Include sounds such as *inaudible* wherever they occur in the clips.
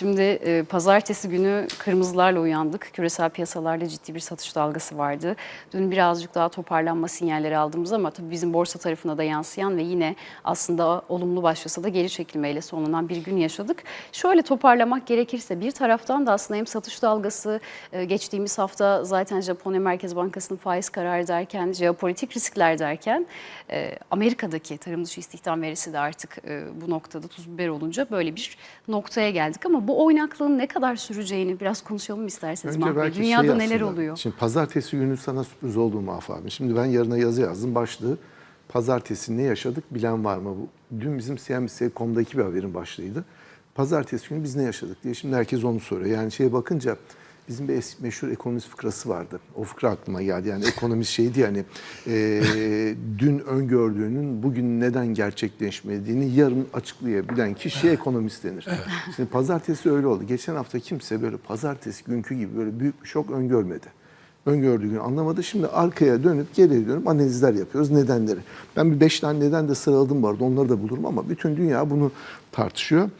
şimdi e, pazartesi günü kırmızılarla uyandık. Küresel piyasalarda ciddi bir satış dalgası vardı. Dün birazcık daha toparlanma sinyalleri aldığımız ama tabii bizim borsa tarafına da yansıyan ve yine aslında olumlu başlasa da geri çekilmeyle sonlanan bir gün yaşadık. Şöyle toparlamak gerekirse bir taraftan da aslında hem satış dalgası e, geçtiğimiz hafta zaten Japonya Merkez Bankası'nın faiz kararı derken, jeopolitik riskler derken e, Amerika'daki tarım dışı istihdam verisi de artık e, bu noktada tuz biber olunca böyle bir noktaya geldik. Ama bu oynaklığın ne kadar süreceğini biraz konuşalım isterseniz Bey. belki Dünyada şey neler aslında, oluyor? Şimdi pazartesi günü sana sürpriz oldu mu Afı abi? Şimdi ben yarına yazı yazdım. Başlığı pazartesi ne yaşadık bilen var mı? Bu dün bizim CNBC.com'daki bir haberin başlığıydı. Pazartesi günü biz ne yaşadık diye. Şimdi herkes onu soruyor. Yani şeye bakınca bizim bir eski meşhur ekonomist fıkrası vardı. O fıkra aklıma geldi. Yani ekonomist şeydi yani e, dün öngördüğünün bugün neden gerçekleşmediğini yarın açıklayabilen kişiye ekonomist denir. Şimdi pazartesi öyle oldu. Geçen hafta kimse böyle pazartesi günkü gibi böyle büyük bir şok öngörmedi öngördüğü gün anlamadı. Şimdi arkaya dönüp geriye dönüp analizler yapıyoruz nedenleri. Ben bir beş tane neden de sıraladım vardı onları da bulurum ama bütün dünya bunu tartışıyor.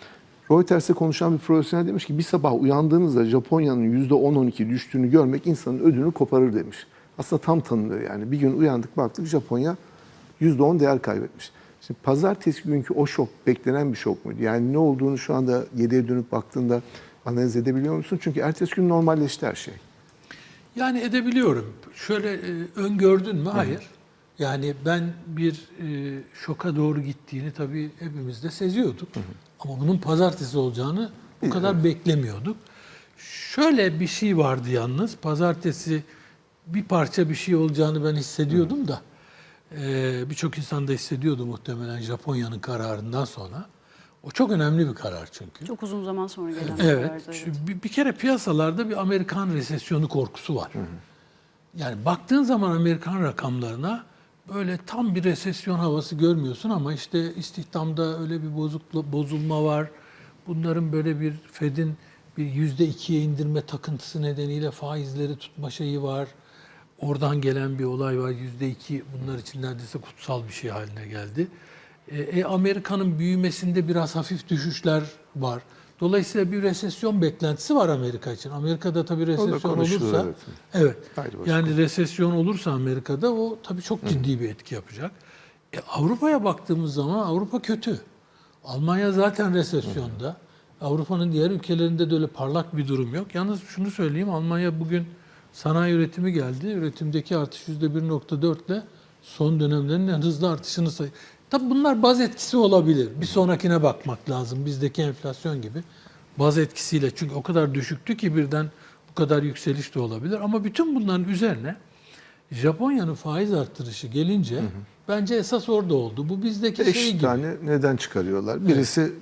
Reuters'e konuşan bir profesyonel demiş ki bir sabah uyandığınızda Japonya'nın %10-12 düştüğünü görmek insanın ödünü koparır demiş. Aslında tam tanımlıyor yani. Bir gün uyandık baktık Japonya %10 değer kaybetmiş. Şimdi pazartesi günkü o şok beklenen bir şok muydu? Yani ne olduğunu şu anda geriye dönüp baktığında analiz edebiliyor musun? Çünkü ertesi gün normalleşti her şey. Yani edebiliyorum. Şöyle e, öngördün mü? Hayır. Yani ben bir e, şoka doğru gittiğini tabii hepimiz de seziyorduk. Ama bunun pazartesi olacağını bu kadar beklemiyorduk. Şöyle bir şey vardı yalnız. Pazartesi bir parça bir şey olacağını ben hissediyordum da. e, Birçok insan da hissediyordu muhtemelen Japonya'nın kararından sonra. O çok önemli bir karar çünkü. Çok uzun zaman sonra gelen bir Evet. karardı, Şu Bir, bir kere piyasalarda bir Amerikan resesyonu korkusu var. Yani baktığın zaman Amerikan rakamlarına böyle tam bir resesyon havası görmüyorsun ama işte istihdamda öyle bir bozuklu, bozulma var. Bunların böyle bir Fed'in bir yüzde ikiye indirme takıntısı nedeniyle faizleri tutma şeyi var. Oradan gelen bir olay var. Yüzde iki bunlar için neredeyse kutsal bir şey haline geldi. E, e, Amerika'nın büyümesinde biraz hafif düşüşler var. Dolayısıyla bir resesyon beklentisi var Amerika için. Amerika'da tabii resesyon olursa, evet. evet. Yani resesyon olursa Amerika'da o tabii çok ciddi bir etki yapacak. E, Avrupa'ya baktığımız zaman Avrupa kötü. Almanya zaten resesyonda. Avrupa'nın diğer ülkelerinde de öyle parlak bir durum yok. Yalnız şunu söyleyeyim, Almanya bugün sanayi üretimi geldi. Üretimdeki artış %1.4 ile son dönemlerin en hızlı artışını say. Tabii bunlar baz etkisi olabilir. Bir sonrakine bakmak lazım. Bizdeki enflasyon gibi baz etkisiyle. Çünkü o kadar düşüktü ki birden bu kadar yükseliş de olabilir. Ama bütün bunların üzerine Japonya'nın faiz artırışı gelince bence esas orada oldu. Bu bizdeki Beş şey gibi. tane neden çıkarıyorlar. Birisi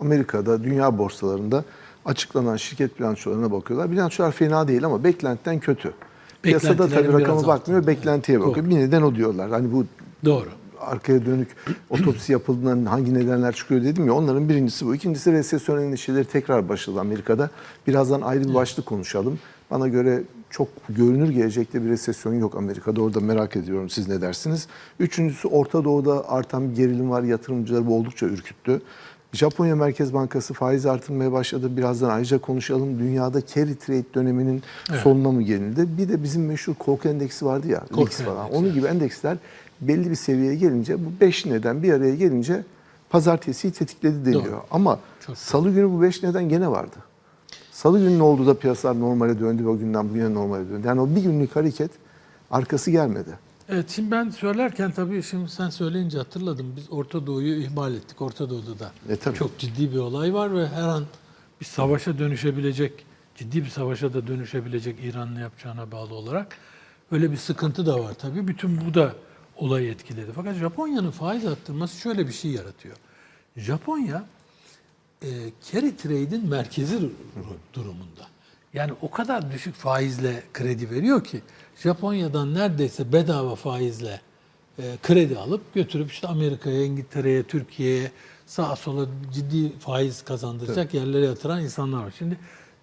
Amerika'da, dünya borsalarında açıklanan şirket bilançolarına bakıyorlar. Bilançolar fena değil ama beklentiden kötü. Piyasada tabii rakama bakmıyor, altında. beklentiye bakıyor. Doğru. Bir neden o diyorlar. Hani bu Doğru. Arkaya dönük *clears throat* otopsi yapıldığında hangi nedenler çıkıyor dedim ya onların birincisi bu. İkincisi resesyon endişeleri tekrar başladı Amerika'da. Birazdan ayrı bir başlık konuşalım. Bana göre çok görünür gelecekte bir resesyon yok Amerika'da. Orada merak ediyorum siz ne dersiniz. Üçüncüsü Orta Doğu'da artan bir gerilim var. Yatırımcıları bu oldukça ürküttü. Japonya Merkez Bankası faiz artırmaya başladı. Birazdan ayrıca konuşalım. Dünyada carry trade döneminin sonuna mı gelindi? Bir de bizim meşhur korku endeksi vardı ya. Korku falan. Onun gibi endeksler belli bir seviyeye gelince bu beş neden bir araya gelince pazartesiyi tetikledi deniyor. Doğru. Ama Çok salı günü bu beş neden gene vardı. Salı günü ne oldu da piyasalar normale döndü ve o günden bugüne normale döndü. Yani o bir günlük hareket arkası gelmedi. Evet şimdi ben söylerken tabii şimdi sen söyleyince hatırladım. Biz Orta Doğu'yu ihmal ettik. Orta Doğu'da da E, tabii. çok ciddi bir olay var ve her an bir savaşa dönüşebilecek, ciddi bir savaşa da dönüşebilecek İran'ın yapacağına bağlı olarak öyle bir sıkıntı da var tabii. Bütün bu da olayı etkiledi. Fakat Japonya'nın faiz arttırması şöyle bir şey yaratıyor. Japonya e, carry trade'in merkezi dur- durumunda. Yani o kadar düşük faizle kredi veriyor ki Japonya'dan neredeyse bedava faizle e, kredi alıp götürüp işte Amerika'ya, İngiltere'ye, Türkiye'ye sağa sola ciddi faiz kazandıracak yerlere yatıran insanlar var. Şimdi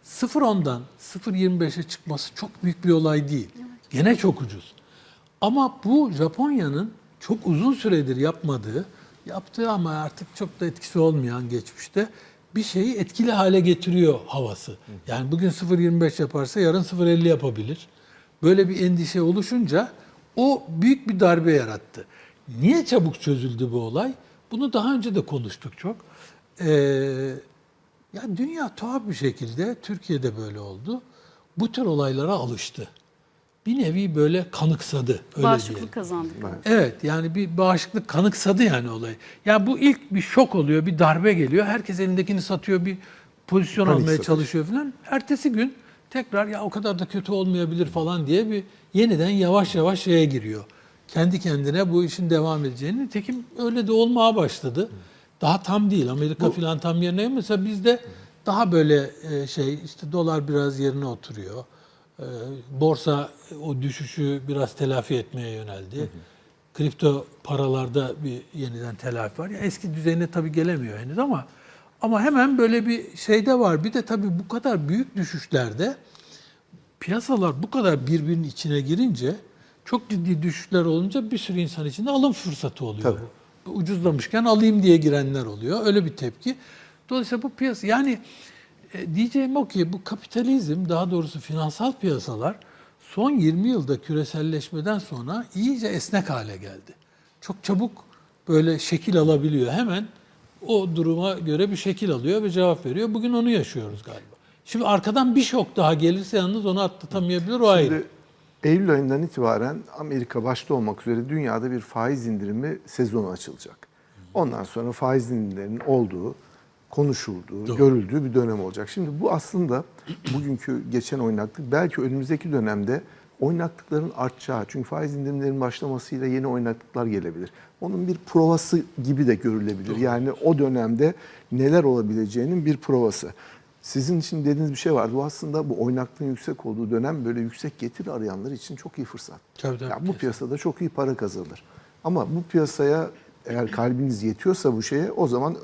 0.10'dan 0.25'e çıkması çok büyük bir olay değil. Gene çok ucuz. Ama bu Japonya'nın çok uzun süredir yapmadığı, yaptığı ama artık çok da etkisi olmayan geçmişte bir şeyi etkili hale getiriyor havası. Yani bugün 0.25 yaparsa yarın 0.50 yapabilir. Böyle bir endişe oluşunca o büyük bir darbe yarattı. Niye çabuk çözüldü bu olay? Bunu daha önce de konuştuk çok. Ee, ya dünya tuhaf bir şekilde, Türkiye'de böyle oldu. Bu tür olaylara alıştı. Bir nevi böyle kanıksadı. Öyle diyelim. Bağışıklık kazandık. Evet yani bir bağışıklık kanıksadı yani olayı. Ya bu ilk bir şok oluyor, bir darbe geliyor. Herkes elindekini satıyor, bir pozisyon Panik almaya satış. çalışıyor falan. Ertesi gün tekrar ya o kadar da kötü olmayabilir falan diye bir yeniden yavaş yavaş şeye giriyor. Kendi kendine bu işin devam edeceğini. Nitekim öyle de olmaya başladı. Daha tam değil. Amerika falan tam yerine. Mesela bizde daha böyle e, şey işte dolar biraz yerine oturuyor. E, Borsa o düşüşü biraz telafi etmeye yöneldi. Kripto paralarda bir yeniden telafi var. Ya eski düzeyine tabii gelemiyor henüz ama ama hemen böyle bir şey de var. Bir de tabii bu kadar büyük düşüşlerde piyasalar bu kadar birbirinin içine girince çok ciddi düşüşler olunca bir sürü insan için de alım fırsatı oluyor. Tabii. Bu. Ucuzlamışken alayım diye girenler oluyor. Öyle bir tepki. Dolayısıyla bu piyasa yani e, diyeceğim o ki bu kapitalizm daha doğrusu finansal piyasalar son 20 yılda küreselleşmeden sonra iyice esnek hale geldi. Çok çabuk böyle şekil alabiliyor. Hemen o duruma göre bir şekil alıyor ve cevap veriyor. Bugün onu yaşıyoruz galiba. Şimdi arkadan bir şok daha gelirse yalnız onu atlatamayabilir o ayrı. Şimdi Eylül ayından itibaren Amerika başta olmak üzere dünyada bir faiz indirimi sezonu açılacak. Ondan sonra faiz indirimlerinin olduğu, konuşulduğu, Doğru. görüldüğü bir dönem olacak. Şimdi bu aslında *clears throat* bugünkü geçen oynaklık belki önümüzdeki dönemde oynaklıkların artacağı. Çünkü faiz indirimlerinin başlamasıyla yeni oynaklıklar gelebilir. Onun bir provası gibi de görülebilir. Yani o dönemde neler olabileceğinin bir provası. Sizin için dediğiniz bir şey vardı. Bu aslında bu oynaklığın yüksek olduğu dönem böyle yüksek getiri arayanlar için çok iyi fırsat. Tabii, tabii, Ya bu piyasada çok iyi para kazanılır. Ama bu piyasaya eğer kalbiniz yetiyorsa bu şeye o zaman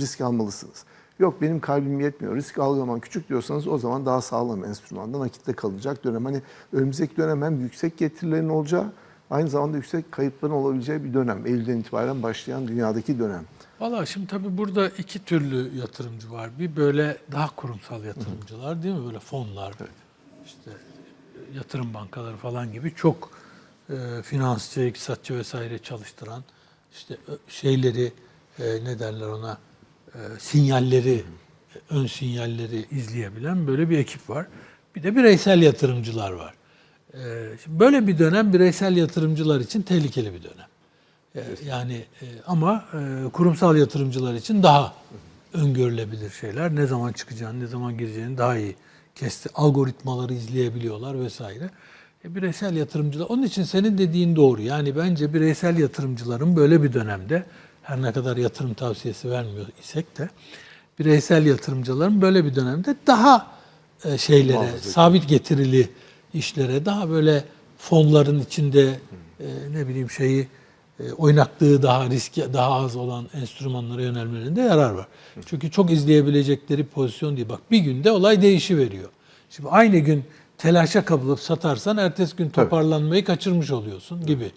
risk almalısınız. Yok benim kalbim yetmiyor, risk algamam küçük diyorsanız o zaman daha sağlam enstrümanda nakitte kalacak dönem. Hani önümüzdeki dönem hem yüksek getirilerin olacağı aynı zamanda yüksek kayıpların olabileceği bir dönem. Eylül'den itibaren başlayan dünyadaki dönem. Valla şimdi tabii burada iki türlü yatırımcı var. Bir böyle daha kurumsal yatırımcılar değil mi? Böyle fonlar, işte yatırım bankaları falan gibi çok e, finansçı, iktisatçı vesaire çalıştıran işte şeyleri e, ne derler ona e, sinyalleri, ön sinyalleri izleyebilen böyle bir ekip var. Bir de bireysel yatırımcılar var. E, böyle bir dönem bireysel yatırımcılar için tehlikeli bir dönem. E, Yani e, ama e, kurumsal yatırımcılar için daha öngörülebilir şeyler. Ne zaman çıkacağını, ne zaman gireceğini daha iyi kesti. Algoritmaları izleyebiliyorlar vesaire. E, bireysel yatırımcılar, onun için senin dediğin doğru. Yani bence bireysel yatırımcıların böyle bir dönemde, her ne kadar yatırım tavsiyesi vermiyor isek de, bireysel yatırımcıların böyle bir dönemde daha e, şeylere, Muhafazakar. sabit getirili işlere, daha böyle fonların içinde e, ne bileyim şeyi e, oynaklığı daha riski daha az olan enstrümanlara yönelmelerinde yarar var. Çünkü çok izleyebilecekleri pozisyon değil. Bak bir günde olay değişiveriyor. Şimdi aynı gün telaşa kapılıp satarsan ertesi gün toparlanmayı kaçırmış oluyorsun gibi.